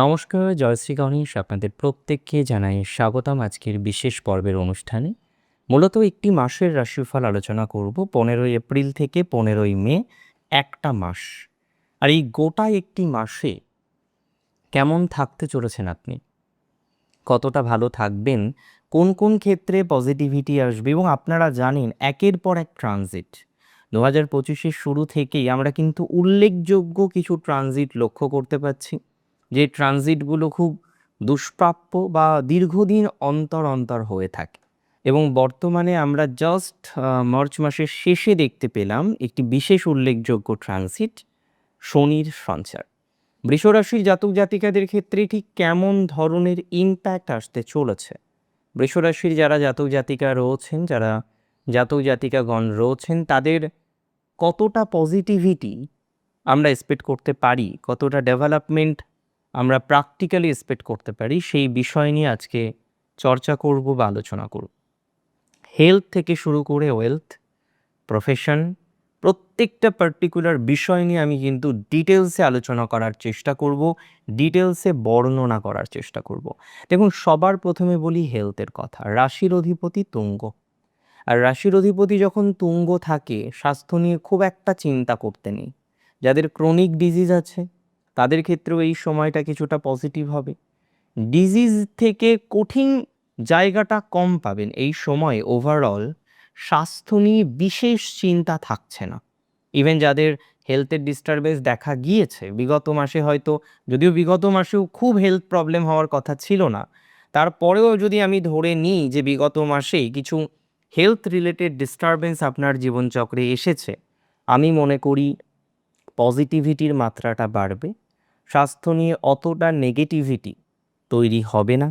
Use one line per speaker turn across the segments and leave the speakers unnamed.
নমস্কার জয়শ্রী গণেশ আপনাদের প্রত্যেককে জানাই স্বাগতম আজকের বিশেষ পর্বের অনুষ্ঠানে। মূলত একটি মাসের রাশিফল আলোচনা করব পনেরোই এপ্রিল থেকে পনেরোই মে, একটা মাস। আর এই গোটা একটি মাসে কেমন থাকতে চলেছেন আপনি? কতটা ভালো থাকবেন? কোন কোন ক্ষেত্রে পজিটিভিটি আসবে? এবং আপনারা জানেন একের পর এক ট্রানজিট দু হাজার পঁচিশের শুরু থেকেই আমরা কিন্তু উল্লেখযোগ্য কিছু ট্রানজিট লক্ষ্য করতে পারছি। যে ট্রানজিটগুলো খুব দুষ্প্রাপ্য বা দীর্ঘদিন অন্তর অন্তর হয়ে থাকে। এবং বর্তমানে আমরা জাস্ট মার্চ মাসের শেষে দেখতে পেলাম একটি বিশেষ উল্লেখযোগ্য ট্রানজিট, শনির সঞ্চার। বৃষরাশির জাতক জাতিকাদের ক্ষেত্রে ঠিক কেমন ধরনের ইম্প্যাক্ট আসতে চলেছে? বৃষরাশির যারা জাতক জাতিকা রয়েছেন, যারা জাতক জাতিকাগণ রয়েছেন, তাদের কতটা পজিটিভিটি আমরা এক্সপেক্ট করতে পারি? কতটা ডেভেলপমেন্ট আমরা প্র্যাকটিক্যালি এক্সপেক্ট করতে পারি সেই বিষয় নিয়ে আজকে চর্চা করব বা আলোচনা করব। হেলথ থেকে শুরু করে ওয়েলথ প্রফেশন প্রত্যেকটা পার্টিকুলার বিষয় নিয়ে আমি কিন্তু ডিটেলসে আলোচনা করার চেষ্টা করব ডিটেলসে বর্ণনা করার চেষ্টা করব। দেখুন, সবার প্রথমে বলি হেলথের কথা। রাশির অধিপতি তুঙ্গ। আর রাশির অধিপতি যখন তুঙ্গ থাকে, স্বাস্থ্য নিয়ে খুব একটা চিন্তা করতে নেই। যাদের ক্রনিক ডিজিজ আছে তাদের ক্ষেত্রেও এই সময়টা কিছুটা পজিটিভ হবে। ডিজিজ থেকে কঠিন জায়গাটা কম পাবেন। এই সময় ওভারঅল স্বাস্থ্য নিয়ে বিশেষ চিন্তা থাকছে না। ইভেন যাদের হেলথের ডিস্টারবেন্স দেখা গিয়েছে, বিগত মাসে হয়তো, যদিও বিগত মাসেও খুব হেলথ প্রবলেম হওয়ার কথা ছিল না, তারপরেও যদি আমি ধরে নিই যে বিগত মাসেই কিছু হেলথ রিলেটেড ডিস্টারবেন্স আপনার জীবনচক্রে এসেছে, আমি মনে করি পজিটিভিটির মাত্রাটা বাড়বে। স্বাস্থ্য নিয়ে অতটা নেগেটিভিটি তৈরি হবে না।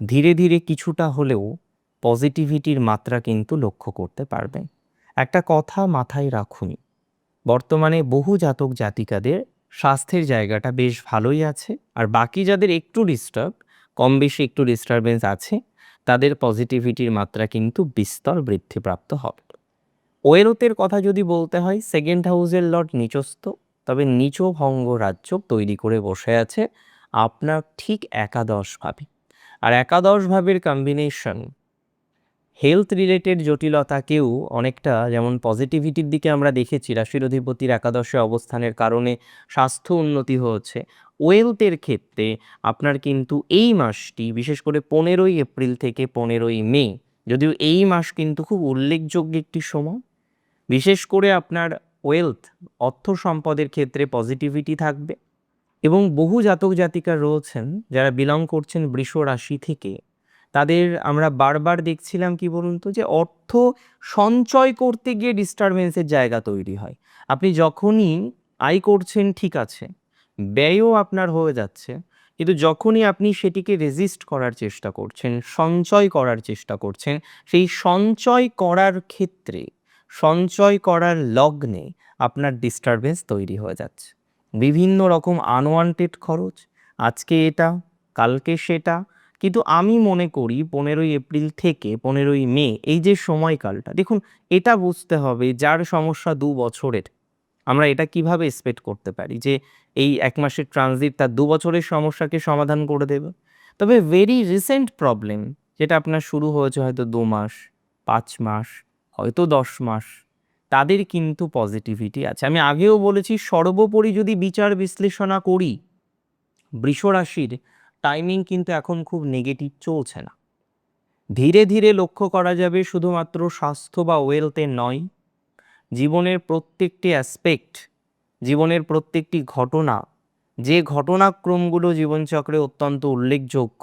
ধীরে ধীরে কিছুটা হলেও পজিটিভিটির মাত্রা কিন্তু লক্ষ্য করতে পারবে। একটা কথা মাথায় রাখুন বর্তমানে বহু জাতক জাতিকাদের স্বাস্থ্যের জায়গাটা বেশ ভালোই আছে, আর বাকি যাদের একটু ডিস্টার্ব কম বেশি একটু ডিস্টারবেন্স আছে, তাদের পজিটিভিটির মাত্রা কিন্তু বিস্তর বৃদ্ধিপ্রাপ্ত হবে। ওয়েলথের কথা যদি বলতে হয় সেকেন্ড হাউসের লর্ড নিচস্থ তবে নিচ ভঙ্গ রাজ্য তৈরি করে বসে আছে আপনার ঠিক একাদশভাবে আর একাদশ ভাবের কম্বিনেশন হেলথ রিলেটেড জটিলতাকেও অনেকটা যেমন পজিটিভিটির দিকে আমরা দেখেছি রাশির অধিপতির একাদশে অবস্থানের কারণে স্বাস্থ্য উন্নতি হচ্ছে ওয়েলথের ক্ষেত্রে আপনার কিন্তু এই মাসটি বিশেষ করে পনেরোই এপ্রিল থেকে পনেরোই মে, যদিও এই মাস কিন্তু খুব উল্লেখযোগ্য একটি সময়, বিশেষ করে আপনার ওয়েলথ অর্থ সম্পদের ক্ষেত্রে পজিটিভিটি থাকবে এবং বহু জাতক জাতিকা রয়েছেন যারা বিলং করছেন বৃষ রাশি থেকে। তাদের আমরা বারবার দেখছিলাম কি বলুন তো যে অর্থ সঞ্চয় করতে গিয়ে ডিস্টারবেন্সের জায়গা তৈরি হয়। আপনি যখনই আয় করছেন ঠিক আছে, ব্যয়ও আপনার হয়ে যাচ্ছে, কিন্তু যখনই আপনি সেটিকে রেজিস্ট করার চেষ্টা করছেন, সঞ্চয় করার চেষ্টা করছেন, সেই সঞ্চয় করার ক্ষেত্রে সঞ্চয় করার লগ্নে আপনার ডিস্টারবেন্স তৈরি হয়ে যাচ্ছে। বিভিন্ন রকম আনওয়ান্টেড খরচ, আজকে এটা, কালকে সেটা, কিন্তু আমি মনে করি পনেরোই এপ্রিল থেকে পনেরোই মে এই যে সময়কালটা, দেখুন এটা বুঝতে হবে যার সমস্যা দু বছরের। আমরা এটা কীভাবে এক্সপেক্ট করতে পারি যে এই এক মাসের ট্রানজিট তার দু বছরের সমস্যাকে সমাধান করে দেবে? তবে ভেরি রিসেন্ট প্রবলেম যেটা আপনার শুরু হয়েছে হয়তো দু মাস, পাঁচ মাস হয়তো দশ মাস, তাদের কিন্তু পজিটিভিটি আছে। আমি আগেও বলেছি, সর্বোপরি যদি বিচার বিশ্লেষণা করি বৃষরাশির টাইমিং কিন্তু এখন খুব নেগেটিভ চলছে না। ধীরে ধীরে লক্ষ্য করা যাবে শুধুমাত্র স্বাস্থ্য বা ওয়েলথে নয়, জীবনের প্রত্যেকটি অ্যাসপেক্ট জীবনের প্রত্যেকটি ঘটনা, যে ঘটনাক্রমগুলো জীবনচক্রে অত্যন্ত উল্লেখযোগ্য,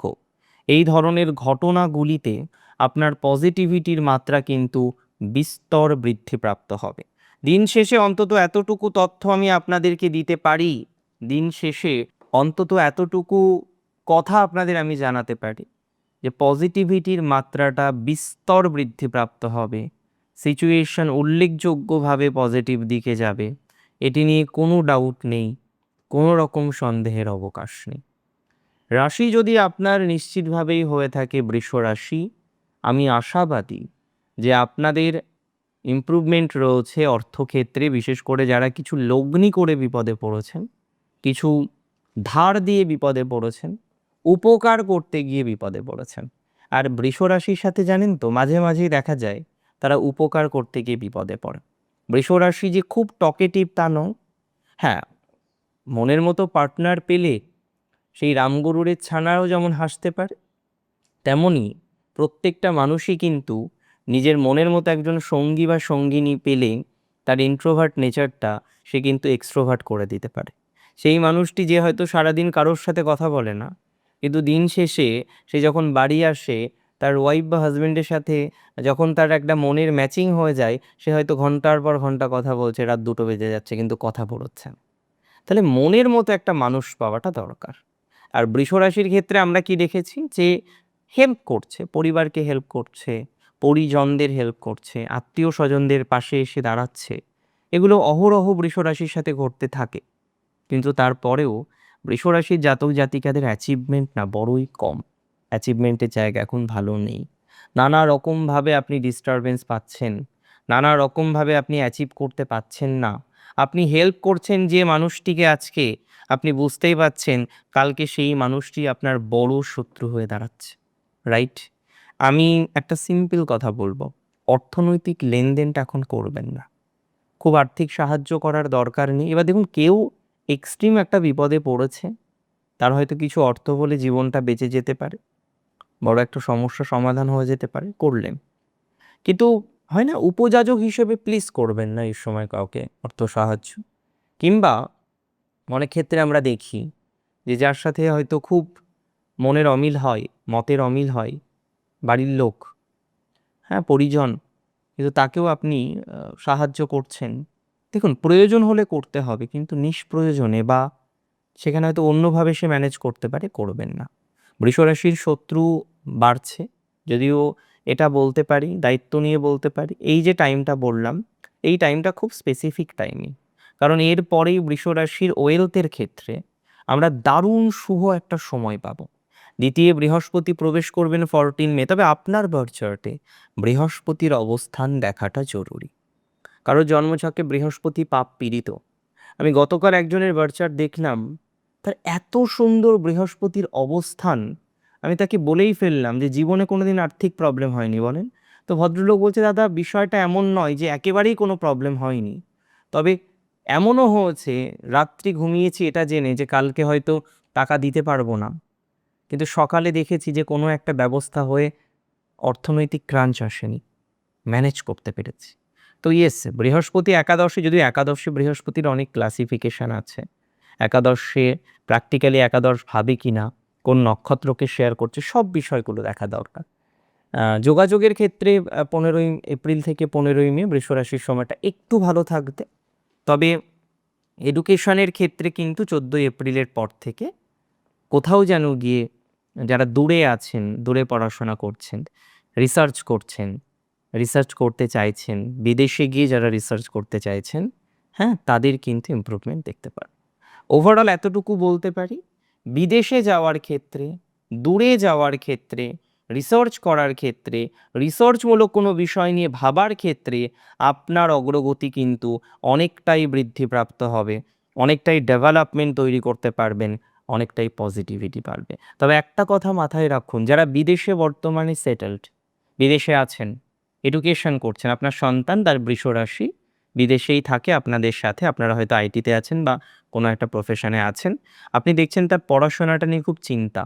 এই ধরনের ঘটনাগুলিতে আপনার পজিটিভিটির মাত্রা কিন্তু বিস্তর বৃদ্ধিপ্রাপ্ত হবে। দিন শেষে অন্তত এতটুকু তথ্য আমি আপনাদেরকে দিতে পারি। দিন শেষে অন্তত এতটুকু কথা আপনাদের আমি জানাতে পারি যে পজিটিভিটির মাত্রাটা বিস্তর বৃদ্ধিপ্রাপ্ত হবে। সিচুয়েশন উল্লেখযোগ্যভাবে পজিটিভ দিকে যাবে। এটি নিয়ে কোনো ডাউট নেই, কোনো রকম সন্দেহের অবকাশ নেই। রাশি যদি আপনার নিশ্চিতভাবেই হয়ে থাকে বৃষ রাশি আমি আশাবাদী যে আপনাদের ইমপ্রুভমেন্ট রয়েছে অর্থক্ষেত্রে, বিশেষ করে যারা কিছু লগ্নি করে বিপদে পড়েছেন, কিছু ধার দিয়ে বিপদে পড়েছেন, উপকার করতে গিয়ে বিপদে পড়েছেন। আর বৃষ রাশির সাথে জানেন তো, মাঝে মাঝেই দেখা যায় তারা উপকার করতে গিয়ে বিপদে পড়ে। বৃষ রাশি যে খুব টকেটিভ তা নয়। হ্যাঁ মনের মতো পার্টনার পেলে সেই রামগরুরের ছানাও যেমন হাসতে পারে তেমনই প্রত্যেকটা মানুষই কিন্তু নিজের মনের মতো একজন সঙ্গী বা সঙ্গিনী পেলে তার ইন্ট্রোভার্ট নেচারটা সে কিন্তু এক্সট্রোভার্ট করে দিতে পারে। সেই মানুষটি যে হয়তো সারাদিন কারোর সাথে কথা বলে না, কিন্তু দিন শেষে সে যখন বাড়ি আসে, তার ওয়াইফ বা হাজব্যান্ডের সাথে যখন তার একটা মনের ম্যাচিং হয়ে যায়, সে হয়তো ঘণ্টার পর ঘণ্টা কথা বলছে, রাত দুটো বেজে যাচ্ছে, কিন্তু কথা না। তাহলে মনের মতো একটা মানুষ পাওয়াটা দরকার। আর বৃষরাশির ক্ষেত্রে আমরা কি দেখেছি? যে হেল্প করছে, পরিবারকে হেল্প করছে পরিজনদের হেল্প করছে আত্মীয় স্বজনদের পাশে এসে দাঁড়াচ্ছে। এগুলো অহরহ বৃষরাশির সাথে ঘটতে থাকে। কিন্তু তারপরেও বৃষরাশির জাতক জাতিকাদের অ্যাচিভমেন্ট না বড়ই কম। অ্যাচিভমেন্টের জায়গা এখন ভালো নেই। নানা রকমভাবে আপনি ডিস্টারবেন্স পাচ্ছেন। নানা রকমভাবে আপনি অ্যাচিভ করতে পাচ্ছেন না। আপনি হেল্প করছেন যে মানুষটিকে আজকে, আপনি বুঝতেই পাচ্ছেন কালকে সেই মানুষটি আপনার বড় শত্রু হয়ে দাঁড়াচ্ছে। রাইট আমি একটা সিম্পল কথা বলব। অর্থনৈতিক লেনদেনটা এখন করবেন না। খুব আর্থিক সাহায্য করার দরকার নেই। এবার দেখুন, কেউ এক্সট্রিম একটা বিপদে পড়েছে, তার হয়তো কিছু অর্থ বলে জীবনটা বেঁচে যেতে পারে, বড় একটা সমস্যা সমাধান হয়ে যেতে পারে, করলেন। কিন্তু হয় না, উপযাজক হিসেবে প্লিজ করবেন না এই সময় কাউকে অর্থ সাহায্য। কিংবা অনেক ক্ষেত্রে আমরা দেখি যে যার সাথে হয়তো খুব মনের অমিল হয়, মতের অমিল হয় বাড়ির লোক। হ্যাঁ পরিজন। কিন্তু তাকেও আপনি সাহায্য করছেন। দেখুন, প্রয়োজন হলে করতে হবে, কিন্তু নিষ্প্রয়োজনে বা সেখানে হয়তো অন্যভাবে সে ম্যানেজ করতে পারে, করবেন না। বৃষরাশির শত্রু বাড়ছে, যদিও এটা বলতে পারি, দায়িত্ব নিয়ে বলতে পারি। এই যে টাইমটা বললাম, এই টাইমটা খুব স্পেসিফিক টাইমই কারণ এর পরেই বৃষরাশির ওয়েলথের ক্ষেত্রে আমরা দারুণ শুভ একটা সময় পাবো। দ্বিতীয় বৃহস্পতি প্রবেশ করবেন ফরটিন মে। তবে আপনার বার্থ চার্টে বৃহস্পতির অবস্থান দেখাটা জরুরি। কারও জন্মছকে বৃহস্পতি পাপ পীড়িত। আমি গতকাল একজনের বার্থ চার্ট দেখলাম, তার এত সুন্দর বৃহস্পতির অবস্থান, আমি তাকে বলেই ফেললাম যে জীবনে কোনোদিন আর্থিক প্রবলেম হয়নি, বলেন। তো ভদ্রলোক বলছে, দাদা, বিষয়টা এমন নয় যে একেবারেই কোনো প্রবলেম হয়নি। তবে এমনও হয়েছে, রাত্রি ঘুমিয়েছি এটা জেনে যে কালকে হয়তো টাকা দিতে পারব না। কিন্তু সকালে দেখেছি যে কোনো একটা ব্যবস্থা হয়ে অর্থনৈতিক ক্রাঞ্চ আসেনি। ম্যানেজ করতে পেরেছি। তো ইয়েস বৃহস্পতি একাদশে, যদিও একাদশে বৃহস্পতির অনেক ক্লাসিফিকেশান আছে। একাদশে প্র্যাকটিক্যালি একাদশ ভাবে কি না, কোন নক্ষত্রকে শেয়ার করছে, সব বিষয়গুলো দেখা দরকার। যোগাযোগের ক্ষেত্রে পনেরোই এপ্রিল থেকে পনেরোই মে বৃষরাশির সময়টা একটু ভালো থাকবে। তবে এডুকেশনের ক্ষেত্রে কিন্তু চোদ্দোই এপ্রিলের পর থেকে কোথাও যেন গিয়ে যারা দূরে আছেন, দূরে পড়াশোনা করছেন রিসার্চ করছেন রিসার্চ করতে চাইছেন, বিদেশে গিয়ে যারা রিসার্চ করতে চাইছেন হ্যাঁ তাদের কিন্তু ইমপ্রুভমেন্ট দেখতে পান। ওভারঅল এতটুকু বলতে পারি, বিদেশে যাওয়ার ক্ষেত্রে, দূরে যাওয়ার ক্ষেত্রে রিসার্চ করার ক্ষেত্রে রিসার্চমূলক কোনো বিষয় নিয়ে ভাবার ক্ষেত্রে আপনার অগ্রগতি কিন্তু অনেকটাই বৃদ্ধিপ্রাপ্ত হবে, অনেকটাই ডেভেলপমেন্ট তৈরি করতে পারবেন অনেকটাই পজিটিভিটি পারবে তবে একটা কথা মাথায় রাখুন, যারা বিদেশে বর্তমানে সেটেলড বিদেশে আছেন এডুকেশন করছেন, আপনার সন্তান তার বৃষরাশি বিদেশেই থাকে, আপনাদের সাথে, আপনারা হয়তো আইটিতে আছেন বা কোনো একটা প্রফেশনে আছেন, আপনি দেখছেন তার পড়াশোনাটা নিয়ে খুব চিন্তা।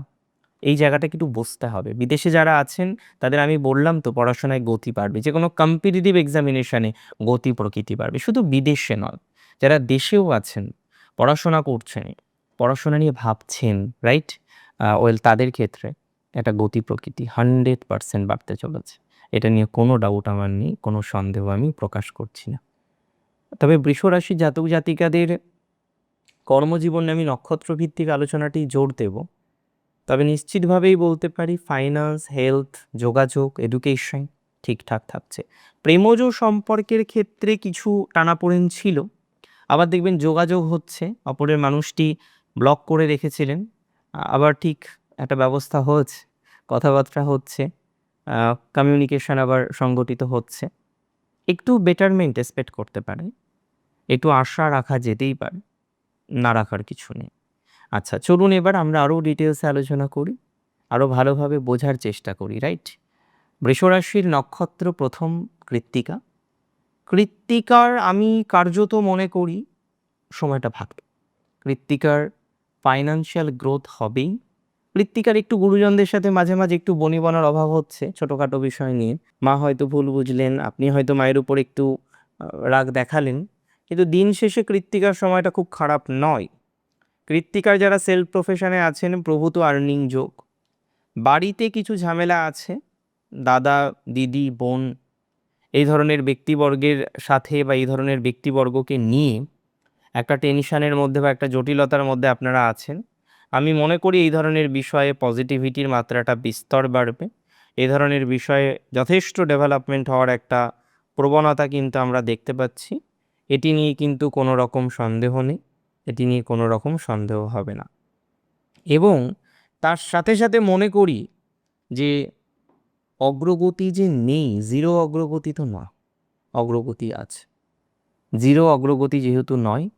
এই জায়গাটা একটু বসতে হবে। বিদেশে যারা আছেন, তাদের আমি বললাম তো, পড়াশোনায় গতি বাড়বে। যে কোনো কম্পিটিটিভ এক্সামিনেশানে গতি প্রকৃতি বাড়বে। শুধু বিদেশে নয়, যারা দেশেও আছেন, পড়াশোনা করছেন পড়াশোনা নিয়ে ভাবছেন রাইট ওয়েল তাদের ক্ষেত্রে একটা গতি প্রকৃতি হান্ড্রেড পার্সেন্ট বাড়তে চলেছে। এটা নিয়ে কোনো ডাউট আমার নেই, কোনো সন্দেহ আমি প্রকাশ করছি না। তবে বৃষরাশি জাতক জাতিকাদের কর্মজীবনে আমি নক্ষত্র ভিত্তিক আলোচনাটি জোর দেব। তবে নিশ্চিতভাবেই বলতে পারি ফাইন্যান্স হেলথ যোগাযোগ এডুকেশন ঠিকঠাক থাকছে। প্রেমজ সম্পর্কের ক্ষেত্রে কিছু টানাপোড়েন ছিল। আবার দেখবেন যোগাযোগ হচ্ছে, অপরের মানুষটি ব্লক করে রেখেছিলেন। আবার ঠিক একটা ব্যবস্থা হচ্ছে, কথাবার্তা হচ্ছে কমিউনিকেশন আবার সংগঠিত হচ্ছে। একটু বেটারমেন্ট এক্সপেক্ট করতে পারে, একটু আশা রাখা যেতেই পারে, না রাখার কিছু নেই। আচ্ছা চলুন এবার আমরা আরও ডিটেলসে আলোচনা করি, আরও ভালোভাবে বোঝার চেষ্টা করি রাইট বৃষরাশির নক্ষত্র প্রথম কৃত্তিকা। কৃত্তিকার আমি কার্যত মনে করি সময়টা ভালো কৃত্তিকার ফাইন্যান্সিয়াল গ্রোথ হবেই। কৃত্তিকার একটু গুরুজনদের সাথে মাঝে মাঝে একটু বনিবনার অভাব হচ্ছে ছোটোখাটো বিষয় নিয়ে। মা হয়তো ভুল বুঝলেন, আপনি হয়তো মায়ের উপর একটু রাগ দেখালেন। কিন্তু দিন শেষে কৃত্তিকার সময়টা খুব খারাপ নয়। কৃত্তিকার যারা সেলফ প্রফেশনে আছেন, প্রভূত আর্নিং যোগ। বাড়িতে কিছু ঝামেলা আছে, দাদা, দিদি, বোন, এই ধরনের ব্যক্তিবর্গের সাথে বা এই ধরনের ব্যক্তিবর্গকে নিয়ে একটা টেনশনের মধ্যে বা একটা জটিলতার মধ্যে আপনারা আছেন। আমি মনে করি এই ধরনের বিষয়ে পজিটিভিটির মাত্রাটা বিস্তর বাড়বে। এই ধরনের বিষয়ে যথেষ্ট ডেভেলপমেন্ট হওয়ার একটা প্রবণতা কিন্তু আমরা দেখতে পাচ্ছি। এটি নিয়ে কিন্তু কোনো রকম সন্দেহ নেই। এটি নিয়ে কোনো রকম সন্দেহ হবে না। এবং তার সাথে সাথে মনে করি যে অগ্রগতি যে নেই, জিরো অগ্রগতি তো নয়। অগ্রগতি আছে। জিরো অগ্রগতি যেহেতু নয়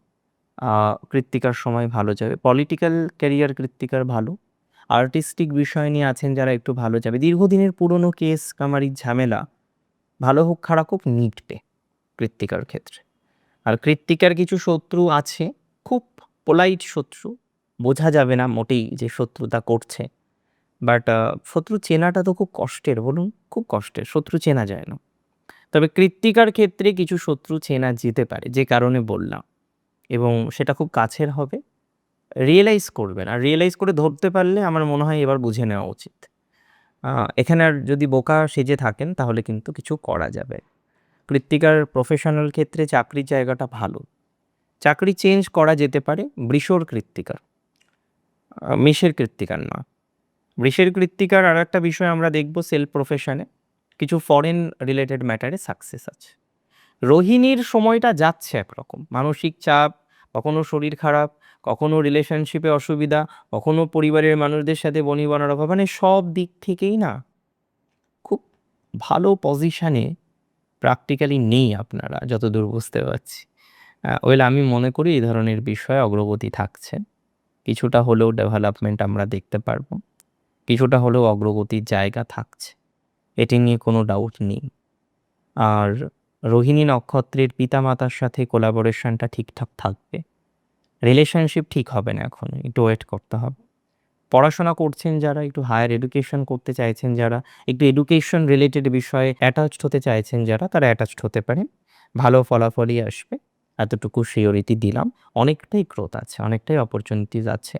কৃত্তিকার সময় ভালো যাবে। পলিটিক্যাল ক্যারিয়ার কৃত্তিকার ভালো। আর্টিস্টিক বিষয় নিয়ে আছেন যারা একটু ভালো যাবে। দীর্ঘদিনের পুরনো কেস, কামারির ঝামেলা, ভালো হোক খারাপ হোক মিটবে কৃত্তিকার ক্ষেত্রে। আর কৃত্তিকার কিছু শত্রু আছে, খুব পোলাইট শত্রু, বোঝা যাবে না মোটেই যে শত্রুতা করছে। বাট শত্রু চেনাটা তো খুব কষ্টের, বলুন, খুব কষ্টের, শত্রু চেনা যায় না। তবে কৃত্তিকার ক্ষেত্রে কিছু শত্রু চেনা যেতে পারে, যে কারণে বললাম। এবং সেটা খুব কাছের হবে। রিয়েলাইজ করবেন। আর রিয়েলাইজ করে ধরতে পারলে আমার মনে হয় এবার বুঝে নেওয়া উচিত। এখানে আর যদি বোকা সেজে থাকেন তাহলে কিন্তু কিছু করা যাবে। কৃত্তিকার প্রফেশনাল ক্ষেত্রে চাকরির জায়গাটা ভালো। চাকরি চেঞ্জ করা যেতে পারে বৃষর কৃত্তিকার। মেষের কৃত্তিকার না। বৃষের কৃত্তিকার আর একটা বিষয় আমরা দেখব সেলফ প্রফেশনে কিছু ফরেন রিলেটেড ম্যাটারে সাকসেস আছে। রোহিণীর সময়টা যাচ্ছে একরকম। মানসিক চাপ, কখনো শরীর খারাপ, কখনো রিলেশনশিপে অসুবিধা, কখনো পরিবারের মানুষদের সাথে বনিবনার অভাব মানে সব দিক থেকেই না খুব ভালো পজিশানে প্র্যাকটিক্যালি নেই আপনারা, যতদূর বুঝতে পারছি। ওয়েল আমি মনে করি এই ধরনের বিষয়ে অগ্রগতি থাকছে। কিছুটা হলেও ডেভেলপমেন্ট আমরা দেখতে পারব। কিছুটা হলেও অগ্রগতির জায়গা থাকছে। এটি নিয়ে কোনো ডাউট নেই। আর রোহিণী নক্ষত্রের পিতামাতার সাথে কোলাবোরেশনটা ঠিকঠাক থাকবে। রিলেশনশিপ ঠিক হবে না এখন, একটু ওয়েট করতে হবে। পড়াশোনা করছেন যারা, একটু হায়ার এডুকেশন করতে চাইছেন যারা, একটু এডুকেশন রিলেটেড বিষয়ে অ্যাটাচড হতে চাইছেন যারা, তারা অ্যাটাচড হতে পারেন। ভালো ফলাফলই আসবে, এতটুকু সিওরিটি দিলাম। অনেকটাই গ্রোথ আছে, অনেকটাই অপরচুনিটিস আছে।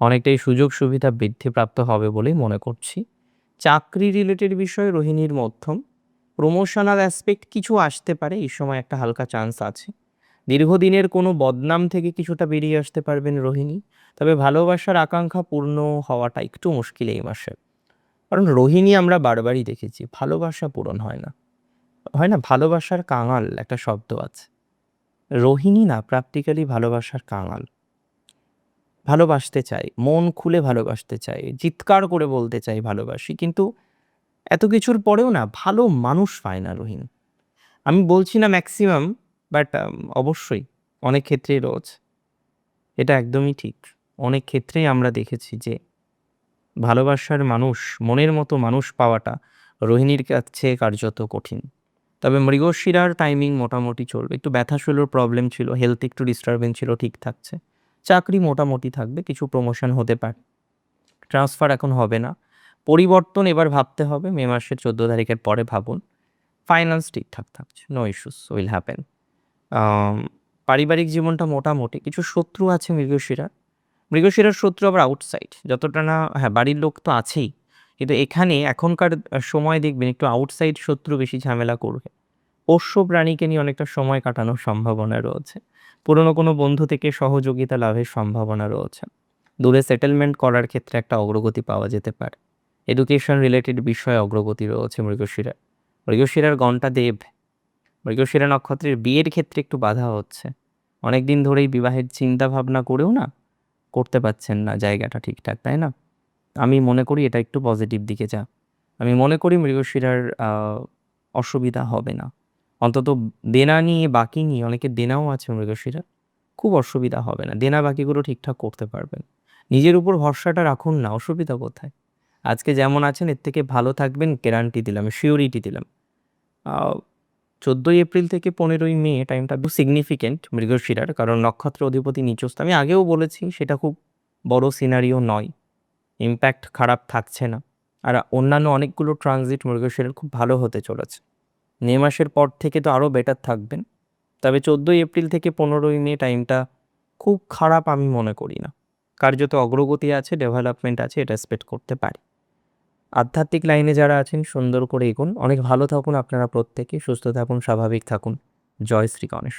অনেকটাই সুযোগ সুবিধা বৃদ্ধিপ্রাপ্ত হবে বলেই মনে করছি। চাকরি রিলেটেড বিষয়ে রোহিণীর মধ্যম। প্রমোশনাল অ্যাসপেক্ট কিছু আসতে পারে, এই সময় একটা হালকা চান্স আছে। দীর্ঘদিনের কোনো বদনাম থেকে কিছুটা বেরিয়ে আসতে পারবেন রোহিণী, তবে ভালোবাসার আকাঙ্ক্ষা পূর্ণ হওয়াটা একটু মুশকিল এই মাসে। কারণ রোহিণী আমরা বারবারই দেখেছি, ভালোবাসা পূরণ হয় না। হয় না, ভালোবাসার কাঙাল একটা শব্দ আছে। রোহিণী না প্র্যাকটিক্যালি ভালোবাসার কাঙাল। ভালোবাসতে চাই মন খুলে ভালোবাসতে চাই চিৎকার করে বলতে চাই ভালোবাসি, কিন্তু এত কিছুর পরেও না ভালো মানুষ পায় না রোহিণ আমি বলছি না ম্যাক্সিমাম বাট অবশ্যই অনেক ক্ষেত্রেই রয়েছে এটা একদমই ঠিক। অনেক ক্ষেত্রেই আমরা দেখেছি যে ভালোবাসার মানুষ, মনের মতো মানুষ পাওয়াটা রোহিণীর কাছে কার্যত কঠিন। তবে মৃগশিরার টাইমিং মোটামুটি চলবে। একটু ব্যথাশূলর প্রবলেম ছিল হেলথ একটু ডিস্টারবেন্স ছিল, ঠিক থাকছে। চাকরি মোটামুটি থাকবে, কিছু প্রমোশন হতে পারে। ট্রান্সফার এখন হবে না। পরিবর্তন এবার ভাবতে হবে, মে মাসের চোদ্দ তারিখের পরে ভাবুন। ফাইন্যান্স ঠিকঠাক থাকছে নো ইস্যুস উইল হ্যাপেন পারিবারিক জীবনটা মোটামুটি, কিছু শত্রু আছে মৃগশিরার মৃগশিরার শত্রু আবার আউটসাইড যতটা না হ্যাঁ বাড়ির লোক তো আছেই। কিন্তু এখানে এখনকার সময় দেখবেন, একটু আউটসাইড শত্রু বেশি ঝামেলা করবে। পোষ্য প্রাণীকে নিয়ে অনেকটা সময় কাটানোর সম্ভাবনা রয়েছে। পুরনো কোনো বন্ধু থেকে সহযোগিতা লাভের সম্ভাবনা রয়েছে। দূরে সেটেলমেন্ট করার ক্ষেত্রে একটা অগ্রগতি পাওয়া যেতে পারে। এডুকেশন রিলেটেড বিষয়ে অগ্রগতি রয়েছে মৃগশিরা। মৃগশিরার ঘণ্টা দেব। মৃগশিরা নক্ষত্রের বিয়ের ক্ষেত্রে একটু বাধা হচ্ছে। অনেক দিন ধরেই বিবাহের চিন্তা ভাবনা করেও না করতে পারছেন না জায়গাটা ঠিকঠাক, তাই না? আমি মনে করি এটা একটু পজিটিভ দিকে যা। আমি মনে করি মৃগশিরার অসুবিধা হবে না। অন্তত দেনা নিয়ে বাকি নিয়ে অনেকে দেনাও আছে মৃগশিরা, খুব অসুবিধা হবে না। দেনা বাকিগুলো ঠিকঠাক করতে পারবেন। নিজের উপর ভরসাটা রাখুন না, অসুবিধা কোথায়? আজকে যেমন আছেন, এর থেকে ভালো থাকবেন গ্যারান্টি দিলাম শিওরিটি দিলাম। চোদ্দোই এপ্রিল থেকে পনেরোই মে টাইমটা সিগনিফিকেন্ট মৃগশিরার, কারণ নক্ষত্র অধিপতি নিচস্ত আমি আগেও বলেছি, সেটা খুব বড় সিনারিও নয়। ইম্প্যাক্ট খারাপ থাকছে না। আর অন্যান্য অনেকগুলো ট্রানজিট মৃগশিরার খুব ভালো হতে চলেছে। মে মাসের পর থেকে তো আরও বেটার থাকবেন। তবে চোদ্দোই এপ্রিল থেকে পনেরোই মে টাইমটা খুব খারাপ আমি মনে করি না। কার্যত অগ্রগতি আছে ডেভেলপমেন্ট আছে, এটা এক্সপেক্ট করতে পারি। আধ্যাত্মিক লাইনে যারা আছেন, সুন্দর করে এগুন। অনেক ভালো থাকুন আপনারা প্রত্যেকে, সুস্থ থাকুন, স্বাভাবিক থাকুন। জয় শ্রী গণেশ।